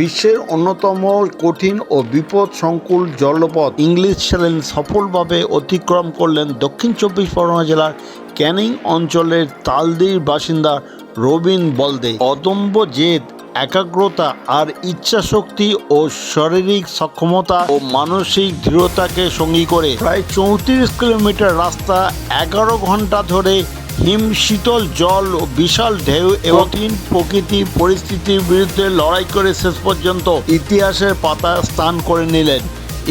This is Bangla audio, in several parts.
বিশ্বের অন্যতম কঠিন ও বিপদ সংকুল জলপথ ইংলিশ চ্যানেল সফলভাবে অতিক্রম করলেন দক্ষিণ চব্বিশ পরগনা জেলার ক্যানিং অঞ্চলের তালদির বাসিন্দা রবিন বলদে। অদম্য জেদ, একাগ্রতা আর ইচ্ছাশক্তি ও শারীরিক সক্ষমতা ও মানসিক দৃঢ়তাকে সঙ্গী করে। প্রায় চৌত্রিশ কিলোমিটার রাস্তা এগারো ঘণ্টা ধরে হিম, শীতল জল ও বিশাল ঢেউ এবং তিন প্রকৃতি পরিস্থিতির বিরুদ্ধে লড়াই করে শেষ পর্যন্ত ইতিহাসের পাতায় স্থান করে নিলেন।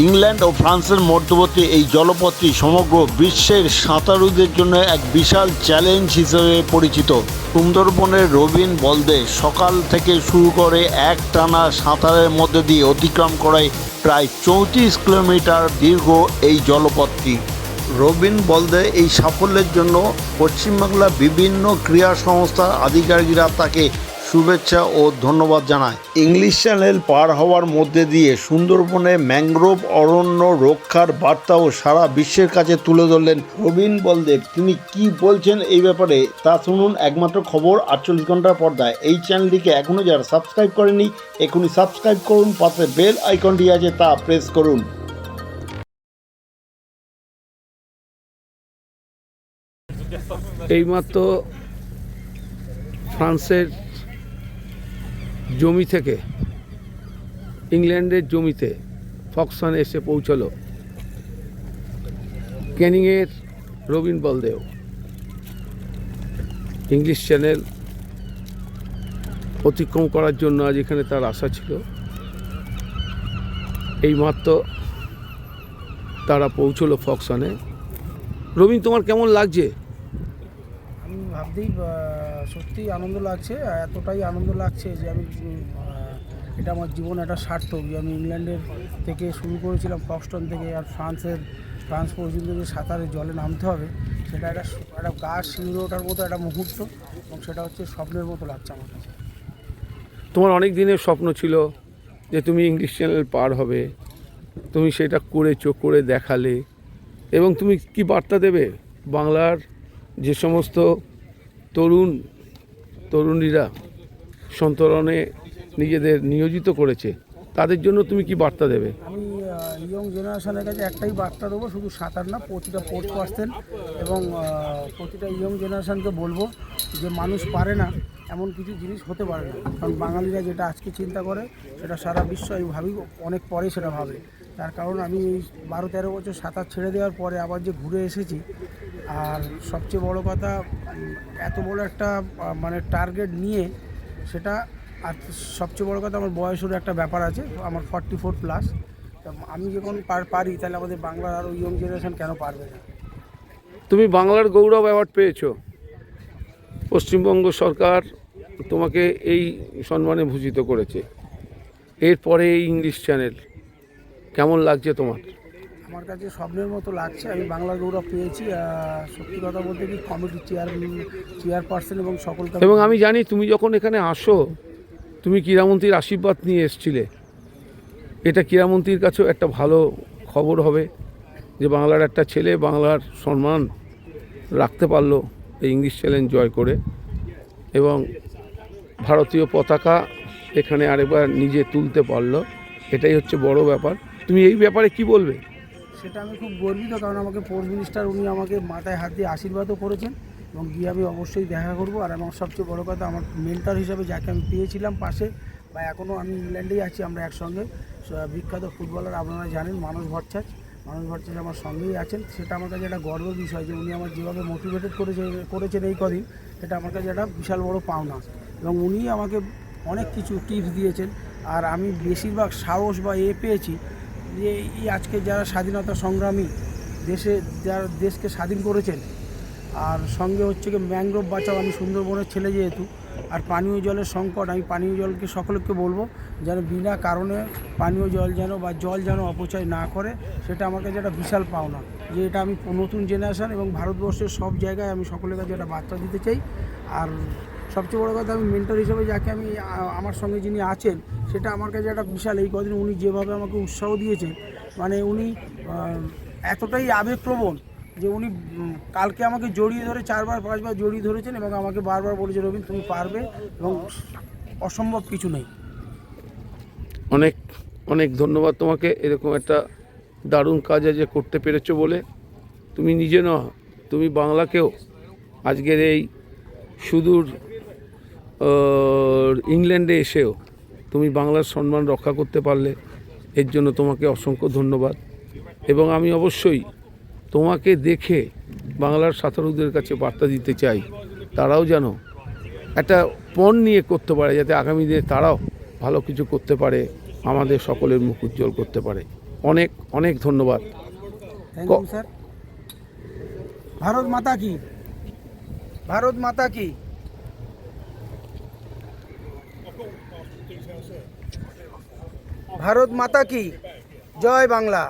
ইংল্যান্ড ও ফ্রান্সের মধ্যবর্তী এই জলপথটি সমগ্র বিশ্বের সাঁতারুদের জন্য এক বিশাল চ্যালেঞ্জ হিসেবে পরিচিত। সুন্দরবনের রবিন বলদে সকাল থেকে শুরু করে এক টানা সাঁতারের মধ্যে দিয়ে অতিক্রম করায় প্রায় চৌত্রিশ কিলোমিটার দীর্ঘ এই জলপথটি। রবিন বলদে এই সাফল্যের জন্য পশ্চিমবাংলা বিভিন্ন ক্রীড়া সংস্থার আধিকারিকরা তাকে শুভেচ্ছা ও ধন্যবাদ জানায়। ইংলিশ চ্যানেল পার হওয়ার মধ্যে দিয়ে সুন্দরবনে ম্যাংগ্রোভ অরণ্য রক্ষার বার্তাও সারা বিশ্বের কাছে তুলে ধরলেন রবিন বলদেব তিনি কি বলছেন এই ব্যাপারে তা শুনুন একমাত্র খবর আটচল্লিশ ঘণ্টার পর্দায়। এই চ্যানেলটিকে এখনও যারা সাবস্ক্রাইব করেনি, এখনই সাবস্ক্রাইব করুন, পাশে বেল আইকনটি আছে তা প্রেস করুন। এইমাত্র ফ্রান্সের জমি থেকে, ইংল্যান্ডের জমিতে ফক্সন এসে পৌঁছলো ক্যানিংয়ের রবিন বলদেও। ইংলিশ চ্যানেল অতিক্রম করার জন্য আজ এখানে তার আশা ছিল। এইমাত্র তারা পৌঁছলো ফক্সনে। রবিন, তোমার কেমন লাগছে? ভাবতেই সত্যিই আনন্দ লাগছে এতটাই আনন্দ লাগছে যে আমি এটা আমার জীবন একটা সার্থক। যে আমি ইংল্যান্ডের থেকে শুরু করেছিলাম ফক্সটন থেকে, আর ফ্রান্সের, ফ্রান্স পর্যন্ত যে সাঁতারে জলে নামতে হবে, সেটা একটা একটা গা শিউরে ওঠার মতো একটা মুহূর্ত, এবং সেটা হচ্ছে স্বপ্নের মতো লাগছে আমার কাছে। তোমার অনেক দিনের স্বপ্ন ছিল যে তুমি ইংলিশ চ্যানেল পার হবে, তুমি সেটা করেছ, করে দেখালে, এবং তুমি কি বার্তা দেবে? বাংলার যে সমস্ত তরুণ তরুণীরা সন্তরণে নিজেদের নিয়োজিত করেছে। তাদের জন্য তুমি কি বার্তা দেবে? আমি ইয়ং জেনারেশনের কাছে একটাই বার্তা দেবো, শুধু সাঁতার না, প্রতিটা স্পোর্টস পার্সন এবং প্রতিটা ইয়ং জেনারেশনকে বলব যে মানুষ পারে না, এমন কিছু জিনিস হতে পারে না। কারণ বাঙালিরা যেটা আজকে চিন্তা করে, সেটা সারা বিশ্ব আমি ভাবি, অনেক পরে সেটা ভাবে। তার কারণ আমি এই বারো তেরো বছর সাঁতার ছেড়ে দেওয়ার পরে আবার যে ঘুরে এসেছি আর সবচেয়ে বড় কথা এত বড় একটা মানে টার্গেট নিয়ে সেটা, আর সবচেয়ে বড় কথা আমার বয়সেরও একটা ব্যাপার আছে আমার ফর্টি ফোর প্লাস আমি যখন পারি, তাহলে আমাদের বাংলার আরও ইয়ং জেনারেশন কেন পারবে না? তুমি বাংলার গৌরব অ্যাওয়ার্ড পেয়েছ। পশ্চিমবঙ্গ সরকার তোমাকে এই সম্মানে ভূষিত করেছে। এরপরে এই ইংলিশ চ্যানেল কেমন লাগছে তোমার? আমার কাছে স্বপ্নের মতো লাগছে, আমি বাংলা গৌরব পেয়েছি সত্যি কথা বলতে কি কমিটির চেয়ার চেয়ারপারসন এবং সকলকে এবং আমি জানি তুমি যখন এখানে আসো, তুমি ক্রীড়ামন্ত্রীর আশীর্বাদ নিয়ে এসছিলে। এটা ক্রীড়ামন্ত্রীর কাছেও একটা ভালো খবর হবে যে বাংলার একটা ছেলে বাংলার সম্মান রাখতে পারল এই ইংলিশ চ্যালেঞ্জ জয় করে। এবং ভারতীয় পতাকা এখানে আরেকবার নিজে তুলতে পারল। এটাই হচ্ছে বড় ব্যাপার। তুমি এই ব্যাপারে কি বলবে? সেটা আমি খুব গর্বিত কারণ আমাকে পোস্ট মিনিস্টার উনি আমাকে মাথায় হাত দিয়ে আশীর্বাদও করেছেন এবং গিয়ে আমি অবশ্যই দেখা করব। আর আমার সবচেয়ে বড় কথা, আমার মেন্টার হিসাবে যাকে আমি পেয়েছিলাম পাশে বা এখনও আমি ইংল্যান্ডেই আছি আমরা একসঙ্গে বিখ্যাত ফুটবলার আপনারা জানেন মানুষ ভট্টাচ মানুষ ভট্টাচ আমার সঙ্গেই আছেন। সেটা আমার কাছে একটা গর্বের বিষয় যে উনি আমার যেভাবে মোটিভেটেড করেছে, করেছেন এই কদিন, সেটা আমার কাছে একটা বিশাল বড় পাওনা। এবং উনি আমাকে অনেক কিছু টিপস দিয়েছেন। আর আমি বেশিরভাগ সাহস বা এ পেয়েছি যে এই আজকে যারা স্বাধীনতা সংগ্রামী দেশে, যারা দেশকে স্বাধীন করেছেন, আর সঙ্গে হচ্ছে কি ম্যাংগ্রোভ বাঁচাও, আমি সুন্দরবনের ছেলে যেহেতু, আর পানীয় জলের সংকট, আমি পানীয় জলকে, সকলকে বলব যেন বিনা কারণে পানীয় জল যেন বা জল যেন অপচয় না করে, সেটা আমার কাছে একটা বিশাল পাওনা। যে এটা আমি নতুন জেনারেশান এবং ভারতবর্ষের সব জায়গায় আমি সকলের কাছে একটা বার্তা দিতে চাই। আর সবচেয়ে বড় কথা, আমি মেন্টর হিসেবে যাকে আমি আমার সঙ্গে যিনি আছেন সেটা আমার কাছে একটা বিশাল, এই কদিন উনি যেভাবে আমাকে উৎসাহ দিয়েছেন মানে উনি এতটাই আবেগপ্রবণ যে উনি কালকে আমাকে জড়িয়ে ধরে চারবার, পাঁচবার জড়িয়ে ধরেছেন এবং আমাকে বারবার বলেছে রবীন্দ্র, তুমি পারবে এবং অসম্ভব কিছু নেই। অনেক অনেক ধন্যবাদ তোমাকে, এরকম একটা দারুণ কাজ আজ করতে পেরেছ বলে। তুমি নিজে ন তুমি বাংলাকেও। আজকের এই সুদূর ইংল্যান্ডে এসেও তুমি বাংলার সম্মান রক্ষা করতে পারলে এর জন্য তোমাকে অসংখ্য ধন্যবাদ। এবং আমি অবশ্যই তোমাকে দেখে বাংলার সাঁতারুদের কাছে বার্তা দিতে চাই। তারাও যেন একটা পণ নিয়ে করতে পারে, যাতে আগামী দিনে তারাও ভালো কিছু করতে পারে, আমাদের সকলের মুখ উজ্জ্বল করতে পারে। অনেক অনেক ধন্যবাদ। ভারত মাতা কি? ভারত মাতা কি? ভারত মাতা কি? জয় বাংলা।